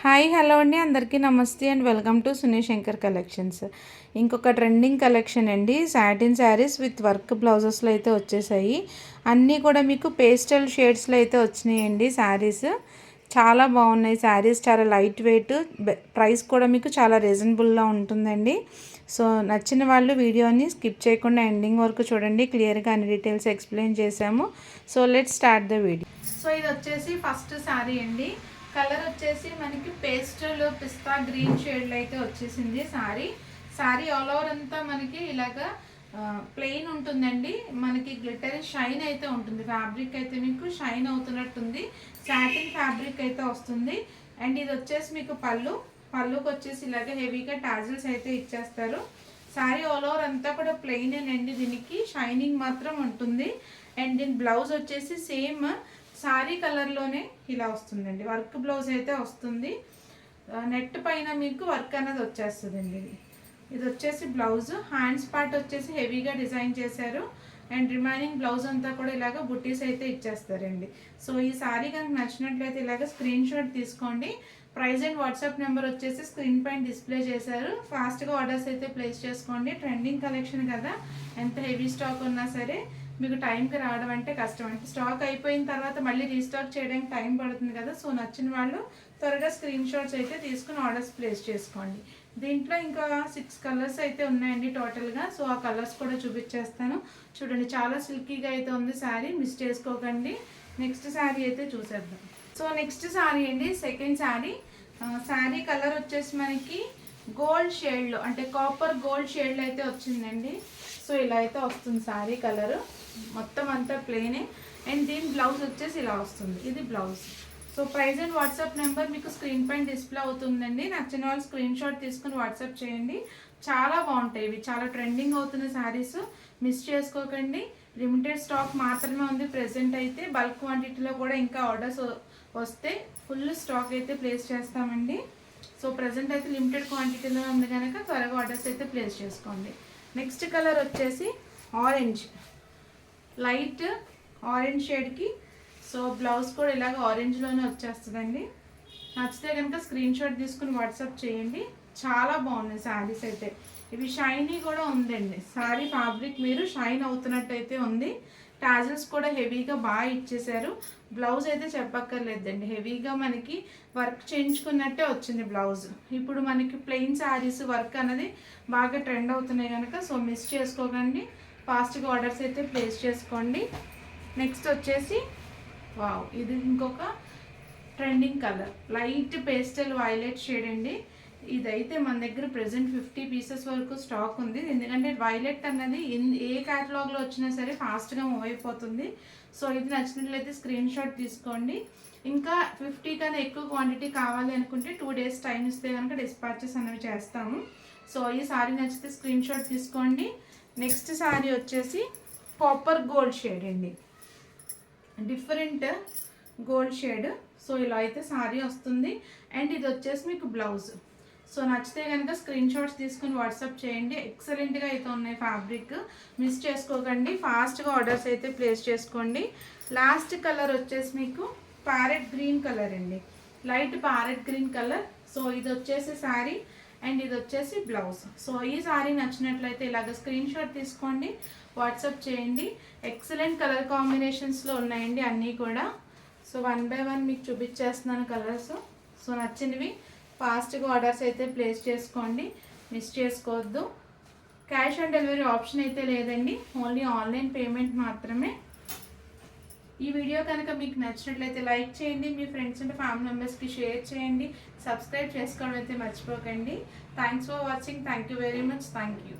Hi hello అండి. అందరికీ నమస్తే and welcome to Suni Shankar collections. ఇంకొక ట్రెండింగ్ కలెక్షన్ అండి. సాటిన్ శారీస్ విత్ వర్క్ బ్లౌజెస్లో అయితే వచ్చేసాయి. అన్నీ కూడా మీకు పేస్టల్ షేడ్స్లో అయితే వచ్చినాయండి శారీస్. చాలా బాగున్నాయి శారీస్. చాలా లైట్ వెయిట్. ప్రైస్ కూడా మీకు చాలా రీజనబుల్గా ఉంటుందండి. సో నచ్చిన వాళ్ళు వీడియోని స్కిప్ చేయకుండా ఎండింగ్ వరకు చూడండి. క్లియర్గా అన్ని డీటెయిల్స్ ఎక్స్ప్లెయిన్ చేశాము. So let start the video. So ఇది వచ్చేసి ఫస్ట్ శారీ అండి. కలర్ వచ్చేసి మనకి పేస్టల్ పిస్తా గ్రీన్ షేడ్లో అయితే వచ్చేసింది శారీ శారీ ఆల్ ఓవర్ అంతా మనకి ఇలాగా ప్లెయిన్ ఉంటుందండి. మనకి గ్లిటర్ షైన్ అయితే ఉంటుంది. ఫ్యాబ్రిక్ అయితే మీకు షైన్ అవుతున్నట్టుంది. సాటిన్ ఫ్యాబ్రిక్ అయితే వస్తుంది. అండ్ ఇది వచ్చేసి మీకు పళ్ళు. పళ్ళుకి వచ్చేసి ఇలాగే హెవీగా టాజిల్స్ అయితే ఇచ్చేస్తారు. శారీ ఆల్ ఓవర్ అంతా కూడా ప్లెయిన్ అండి దీనికి షైనింగ్ మాత్రం ఉంటుంది. అండ్ దీని బ్లౌజ్ వచ్చేసి సేమ్ శారీ కలర్లోనే ఇలా వస్తుందండి. వర్క్ బ్లౌజ్ అయితే వస్తుంది. నెట్ పైన మీకు వర్క్ అనేది వచ్చేస్తుందండి. ఇది ఇది వచ్చేసి బ్లౌజ్. హ్యాండ్స్ పార్ట్ వచ్చేసి హెవీగా డిజైన్ చేశారు. అండ్ రిమైనింగ్ బ్లౌజ్ అంతా కూడా ఇలాగ బుట్టీస్ అయితే ఇచ్చేస్తారండి. సో ఈ సారీ కనుక నచ్చినట్లయితే ఇలాగ స్క్రీన్ షాట్ తీసుకోండి. ప్రైజ్ అండ్ వాట్సాప్ నెంబర్ వచ్చేసి స్క్రీన్ పైన డిస్ప్లే చేశారు. ఫాస్ట్గా ఆర్డర్స్ అయితే ప్లేస్ చేసుకోండి. ట్రెండింగ్ కలెక్షన్ కదా. ఎంత హెవీ స్టాక్ ఉన్నా సరే మీకు టైంకి రావడం అంటే కష్టం. అంటే స్టాక్ అయిపోయిన తర్వాత మళ్ళీ రీస్టాక్ చేయడానికి టైం పడుతుంది కదా సో నచ్చిన వాళ్ళు త్వరగా స్క్రీన్ షాట్స్ అయితే తీసుకుని ఆర్డర్స్ ప్లేస్ చేసుకోండి. దీంట్లో ఇంకా సిక్స్ కలర్స్ అయితే ఉన్నాయండి టోటల్గా సో ఆ కలర్స్ కూడా చూపించేస్తాను. చూడండి చాలా సిల్కీగా అయితే ఉంది శారీ మిస్ చేసుకోకండి. నెక్స్ట్ శారీ అయితే చూసేద్దాం. సో నెక్స్ట్ శారీ అండి సెకండ్ శారీ. శారీ కలర్ వచ్చేసి మనకి గోల్డ్ షేడ్లో అంటే కాపర్ గోల్డ్ షేడ్లో అయితే వచ్చిందండి. సో ఇలా అయితే వస్తుంది శారీ కలర్. మొత్తం అంతా ప్లెయినే అండ్ దీని బ్లౌజ్ వచ్చేసి ఇలా వస్తుంది. ఇది blouse so price and WhatsApp number మీకు స్క్రీన్ పైన డిస్ప్లే అవుతుందండి. నచ్చిన వాళ్ళు స్క్రీన్ షాట్ తీసుకుని వాట్సాప్ చేయండి. చాలా బాగుంటాయి ఇవి. చాలా ట్రెండింగ్ అవుతున్న శారీస్ మిస్ చేసుకోకండి. లిమిటెడ్ స్టాక్ మాత్రమే ఉంది. ప్రెసెంట్ అయితే బల్క్ క్వాంటిటీలో కూడా ఇంకా ఆర్డర్స్ వస్తే ఫుల్ స్టాక్ అయితే ప్లేస్ చేస్తామండి. సో ప్రజెంట్ అయితే లిమిటెడ్ క్వాంటిటీలో ఉంది కనుక త్వరగా ఆర్డర్స్ అయితే ప్లేస్ చేసుకోండి. నెక్స్ట్ కలర్ వచ్చేసి ఆరెంజ్ లైట్ ఆరెంజ్ షేడ్కి సో బ్లౌజ్ కూడా ఇలాగ ఆరెంజ్లోనే వచ్చేస్తుందండి. నచ్చితే కనుక స్క్రీన్ షాట్ తీసుకుని వాట్సాప్ చేయండి. చాలా బాగున్నాయి శారీస్ అయితే. ఇవి షైనీ కూడా ఉందండి. శారీ ఫ్యాబ్రిక్ మీరు షైన్ అవుతున్నట్టు అయితే ఉంది. టాజల్స్ కూడా హెవీగా బాగా ఇచ్చేసారు. బ్లౌజ్ అయితే చెప్పక్కర్లేదండి. హెవీగా మనకి వర్క్ చేయించుకున్నట్టే వచ్చింది బ్లౌజ్ ఇప్పుడు మనకి ప్లెయిన్ శారీస్ వర్క్ అనేది బాగా ట్రెండ్ అవుతున్నాయి కనుక సో మిస్ చేసుకోకండి. ఫాస్ట్గా ఆర్డర్స్ అయితే ప్లేస్ చేసుకోండి. నెక్స్ట్ వచ్చేసి వావ్ ఇది ఇంకొక trending colour light pastel violet shade అండి. ఇదైతే మన దగ్గర ప్రెసెంట్ ఫిఫ్టీ పీసెస్ వరకు స్టాక్ ఉంది. ఎందుకంటే వైలెట్ అన్నది ఏ క్యాటలాగ్లో వచ్చినా సరే ఫాస్ట్గా మూవ్ అయిపోతుంది. సో ఇది నచ్చినట్లయితే స్క్రీన్ షాట్ తీసుకోండి. ఇంకా ఫిఫ్టీ కన్నా ఎక్కువ క్వాంటిటీ కావాలి అనుకుంటే టూ డేస్ టైం ఇస్తే కనుక డిస్పాచెస్ అనేవి చేస్తాము. సో ఈ సారీ నచ్చితే స్క్రీన్ షాట్ తీసుకోండి. నెక్స్ట్ శారీ వచ్చేసి కాపర్ గోల్డ్ షేడ్ అండి. డిఫరెంట్ గోల్డ్ షేడ్ సో ఇలా అయితే శారీ వస్తుంది. అండ్ ఇది వచ్చేసి మీకు బ్లౌజ్ సో నచ్చితే కనుక స్క్రీన్ షాట్స్ తీసుకుని వాట్సాప్ చేయండి. ఎక్సలెంట్గా అయితే ఉన్నాయి ఫ్యాబ్రిక్ మిస్ చేసుకోకండి. ఫాస్ట్గా ఆర్డర్స్ అయితే ప్లేస్ చేసుకోండి. లాస్ట్ కలర్ వచ్చేసి మీకు ప్యారెట్ గ్రీన్ కలర్ అండి. Light parrot green colour so ఇది వచ్చేసి శారీ అండ్ ఇది వచ్చేసి బ్లౌజ్ సో ఈ శారీ నచ్చినట్లయితే ఇలాగ స్క్రీన్ షాట్ తీసుకోండి. వాట్సాప్ చేయండి. ఎక్సలెంట్ కలర్ కాంబినేషన్స్లో ఉన్నాయండి అన్నీ కూడా. సో వన్ బై వన్ మీకు చూపించేస్తున్నాను కలర్స్ సో నచ్చినవి. ఫాస్ట్గా ఆర్డర్స్ అయితే ప్లేస్ చేసుకోండి. మిస్ చేసుకోవద్దు. క్యాష్ ఆన్ డెలివరీ ఆప్షన్ అయితే లేదండి. ఓన్లీ ఆన్లైన్ పేమెంట్ మాత్రమే. ఈ వీడియో కనుక మీకు నచ్చినట్లయితే లైక్ చేయండి. మీ ఫ్రెండ్స్ అండ్ ఫ్యామిలీ మెంబర్స్కి షేర్ చేయండి. సబ్స్క్రైబ్ చేసుకోవడం అయితే మర్చిపోకండి. Thanks for watching. Thank you very much. Thank you.